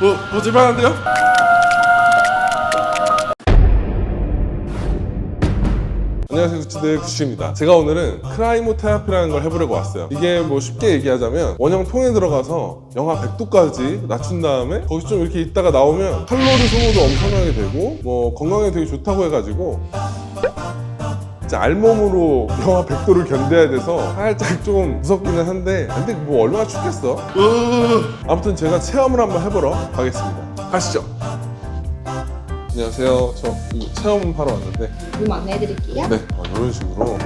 뭐, 보질만한데요? 안녕하세요 구치대 구치입니다 제가 오늘은 크라이모 테라피라는 걸 해보려고 왔어요 이게 뭐 쉽게 얘기하자면 원형 통에 들어가서 영하 100도까지 낮춘 다음에 거기 좀 이렇게 있다가 나오면 칼로리 소모도 엄청나게 되고 뭐 건강에 되게 좋다고 해가지고 이제 알몸으로 영하 100도를 견뎌야 돼서 살짝 좀 무섭기는 한데 근데 뭐 얼마나 춥겠어 으, 아무튼 제가 체험을 한번 해보러 가겠습니다 가시죠 안녕하세요 저 체험하러 왔는데 룸 안내해드릴게요. 네 어, 이런 식으로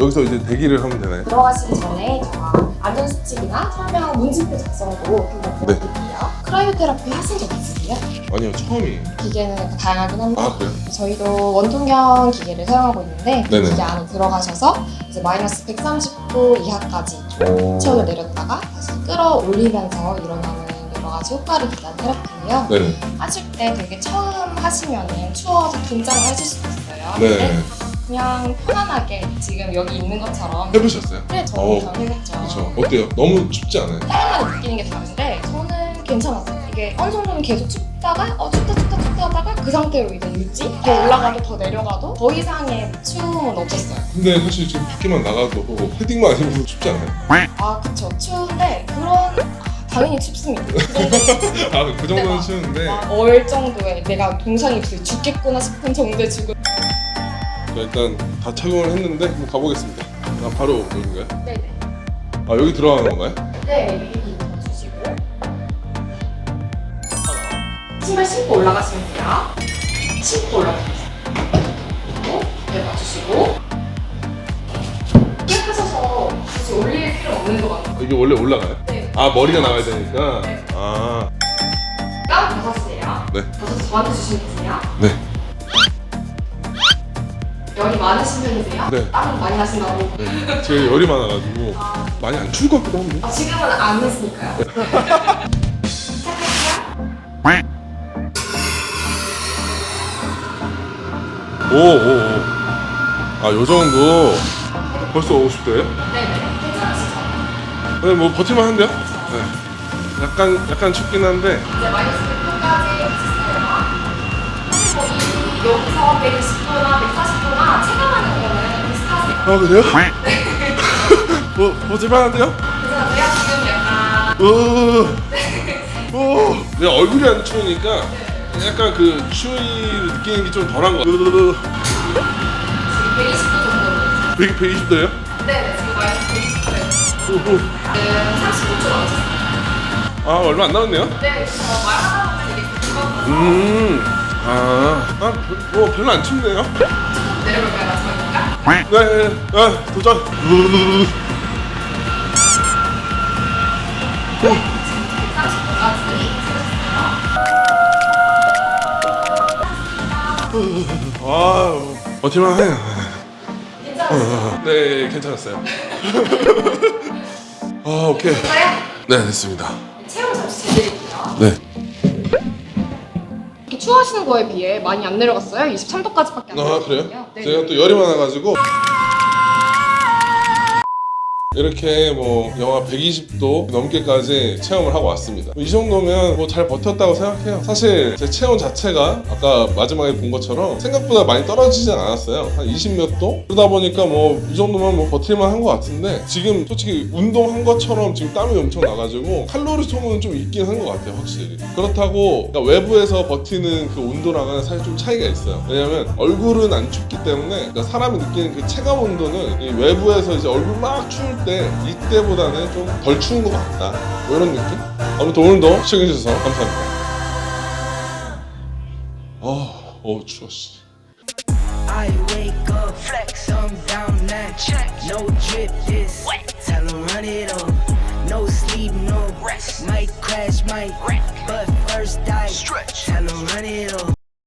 여기서 이제 대기를 하면 되나요? 들어가시기 전에 제가 안전수칙이나 설명 문진표 작성도 한번 네. 보여드릴게요. 크라이오테라피 하신 적 있으세요? 아니요 처음이에요 기계는 약간 다양하긴 한데 아 그래요? 저희도 원통형 기계를 사용하고 있는데 네네. 기계 안에 들어가셔서 이제 마이너스 130도 이하까지 오. 체온을 내렸다가 다시 끌어올리면서 일어나는 여러 가지 효과를 기한 테라피예요. 네네 하실 때 되게 처음 하시면은 추워서 긴장을 하실 수도 있어요. 네 근데 그냥 편안하게 지금 여기 있는 것처럼 해보셨어요? 네, 어, 저는 경험했죠. 그렇죠 어때요? 너무 춥지 않아요? 사람마다 느끼는 게 다른데 저는 괜찮았어요. 이게 어느 정도는 계속 춥다가 어 춥다 춥다 춥다 하다가 그 상태로 이제 유지? 더 올라가도 더 내려가도 더 이상의 추움은 없었어요. 근데 사실 지금 밖에만 나가도 뭐 패딩만 안 입어도 춥지 않아요? 아 그쵸 추운데 그런 아, 당연히 춥습니다. 그 정도 아 그 정도는 네, 추운데 얼 정도의 내가 동상이 불 죽겠구나 싶은 정도의 죽음. 자, 일단 다 착용을 했는데 한번 가보겠습니다 아 바로 여긴가요? 네네. 아 여기 들어가는 건가요? 네, 신발 신고 올라가시면 돼요. 신고 올라가세요. 그리고 네, 맞추시고 깨끗하셔서 굳이 올릴 필요 없는 것 같아요. 이게 원래 올라가요? 네. 아 머리가 나와야 되니까 네. 아 다운 벗으세요. 네. 벗어서 저한테 주시면 되세요. 네. 열이 많으신 편이세요? 네. 땀 많이 나신다고. 네. 제가 열이 많아가지고 많이 안 추울 것 같기도 한데 아, 지금은 안 했으니까요. 시작할게요. 오 오 오 아 요 정도 벌써 50도예요? 네네. 괜찮으시죠? 네, 뭐 버틸만 한데요? 네. 약간 약간 춥긴 한데 이제 마이너스 100도까지 치세요. 사실 뭐 이, 여기서 120도나 140도나 체감하는 거는 비슷하세요. 아 그래요? 뭐 버틸만 한데요? 괜찮으세요? 지금 약간 오, 오, 내 얼굴이 안 추우니까 약간 그 추위를 느끼는 게 좀 덜한 것 같아요. 지금 120도 정도. 100, 120도예요? 네네, 지금 마이너스 120도예요. 오, 오. 지금 30분 남았어요. 아 얼마 안 남았네요? 네, 저 말하다 보면 이게 금방 음, 아, 아뭐 별로 안 춥네요. 내려볼까요, 마지막인가? 네, 네, 네, 도전. 30 아, 버틸만해요. 괜찮으세요? 네, 괜찮았어요. 아, 오케이. 네, 됐습니다. 체온 잠시 재드릴게요. 네. 이렇게 추워하시는 거에 비해 많이 안 내려갔어요. 23도까지밖에 안 아, 내려갔거든요. 그래요? 네. 제가 또 열이 많아가지고 이렇게 뭐 영하 120도 넘게까지 체험을 하고 왔습니다. 이 정도면 뭐 잘 버텼다고 생각해요. 사실 제 체온 자체가 아까 마지막에 본 것처럼 생각보다 많이 떨어지진 않았어요. 한 20몇 도? 그러다 보니까 뭐 이 정도면 뭐 버틸만 한 것 같은데 지금 솔직히 운동한 것처럼 지금 땀이 엄청 나가지고 칼로리 소모는 좀 있긴 한 것 같아요, 확실히. 그렇다고 그러니까 외부에서 버티는 그 온도랑은 사실 좀 차이가 있어요. 왜냐면 얼굴은 안 춥기 때문에 그러니까 사람이 느끼는 그 체감 온도는 이 외부에서 이제 얼굴 막 추울 때 이때보다는 좀 덜 추운 것 같다. 뭐 이런 느낌? 아무튼 오늘도 시청해주셔서 감사합니다. 어, 어 추워 씨. I wake up, flex, I'm down that check. No drip, this. Tell 'em run it up. No sleep, no rest. Might crash, might wreck.